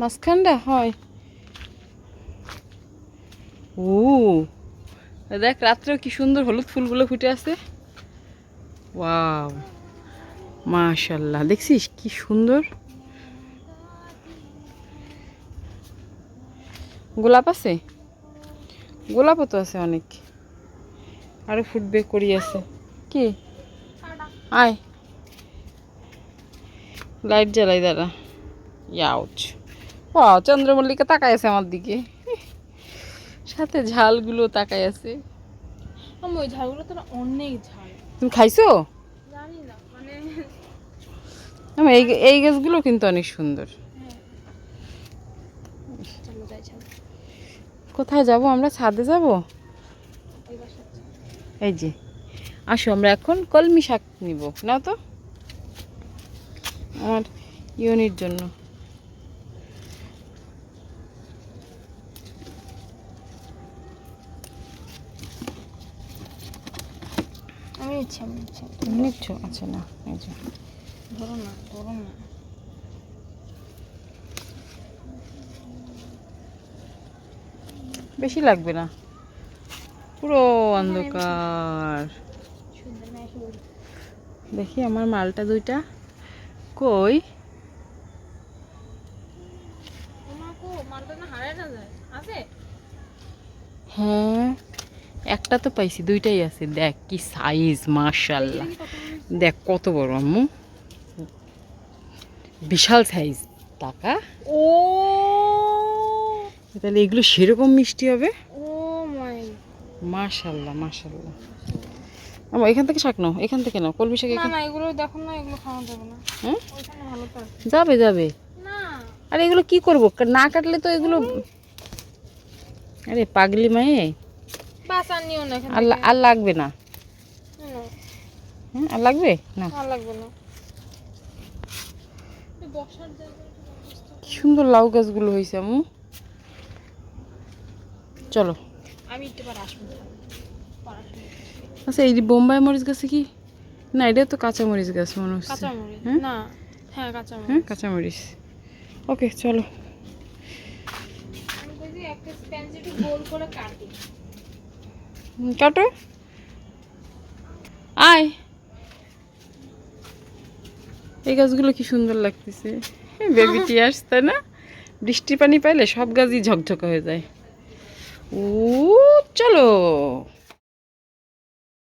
মাঝখানটা হয়। ও দেখ রাত্রেও কি সুন্দর হলুদ ফুলগুলো ফুটে আছে। ওয়াও, মাশাল্লাহ দেখছিস কি সুন্দর। গোলাপ আছে? গোলাপও তো আছে অনেক। আরও ফুটবে, করি আছে। কি? আয়। লাইট জ্বালাই দাঁড়া। ইয়াউচ ও চন্দ্রমল্লিকা তাকায় আছে আমার দিকে। সাথে ঝালগুলো তাকায় আছে। ওই ঝালগুলো তো অনেক ঝাল। তুমি খাইছো? জানি না মানে এই এই গাছগুলো কিন্তু অনেক সুন্দর। কোথায় যাব? আমরা ছাদে যাব? এই যে আসো আমরা এখন কলমি শাক নিব। নাও তো। আমার ইউনির জন্য। আমি নিচ্ছি আমি নিচ্ছি। তুমি নিচ্ছ? আচ্ছা না এই যে। ধরো না ধরো না। বেশি লাগবে না। পুরো অন্ধকার। দেখি আমার মালটা দুইটা। কই? হ্যাঁ। একটা তো পাইছি দুইটাই আছে। দেখ কি সাইজ মাশাল্লাহ দেখি কত বড়। আম্মু। বিশাল সাইজ টাকা। ও। তাহলে এগুলো সেরকম মিষ্টি হবে? মাশাল্লাহ মাশাল্লাহ আমার এখান থেকে শাক নাও এখান থেকে নাও কলমি শাক না এখান এগুলো দেখো না এগুলো খাওয়া যাবে না। হ্যাঁ যাবে যাবে। আর এগুলো কি করব? না কাটলে তো এগুলো আরে পাগলি মায়ে। বাস আর নিও না? আর আর লাগবে না। হ্যাঁ আর লাগবে? না। আর লাগবে না। সুন্দর লাউ গাছগুলো হয়েছে চলো। আমি একটু পর আসব। আচ্ছা এই বোম্বাই মরিচ গাছে কি? না এটা তো কাঁচা মরিচ গাছ মনে হচ্ছে। কাঁচা মরিচ? হ্যাঁ? না। হ্যাঁ কাঁচা হ্যাঁ মরিচ। ওকে চলো। গোল করে কাটি কাটো আয় এই গাছগুলো কি সুন্দর লাগতেছে। বেবি আসতে না? বৃষ্টি পানি পাইলে সব গাছই ঝকঝকে হয়ে যায়। ও, চলো।